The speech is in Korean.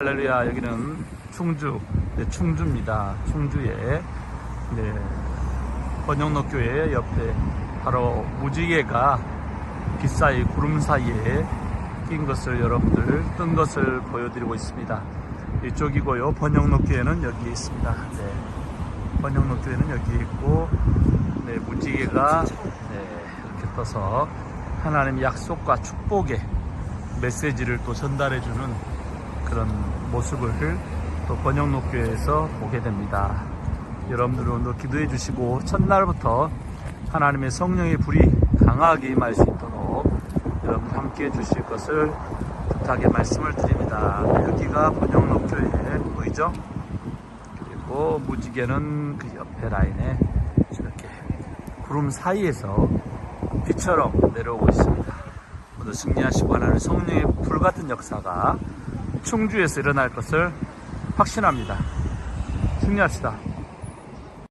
할렐루야 여기는 충주. 네, 충주입니다. 충주에. 네, 번영로 교회 옆에 바로 무지개가 빛 사이 구름 사이에 낀 것을 여러분들 뜬 것을 보여드리고 있습니다. 이쪽이고요. 번영로 교회는 여기 있습니다. 네, 번영로 교회는 여기 있고 네, 무지개가 네, 이렇게 떠서 하나님의 약속과 축복의 메시지를 또 전달해주는 그런 모습을 또 번영록교회에서 보게 됩니다. 여러분들 오늘 기도해 주시고 첫날부터 하나님의 성령의 불이 강하게 임할 수 있도록 여러분 함께 해 주실 것을 부탁의 말씀을 드립니다. 여기가 번영록교회 보이죠? 그리고 무지개는 그 옆에 라인에 이렇게 구름 사이에서 비처럼 내려오고 있습니다. 모두 승리하시고 하나님 성령의 불같은 역사가 충주에서 일어날 것을 확신합니다. 승리합시다.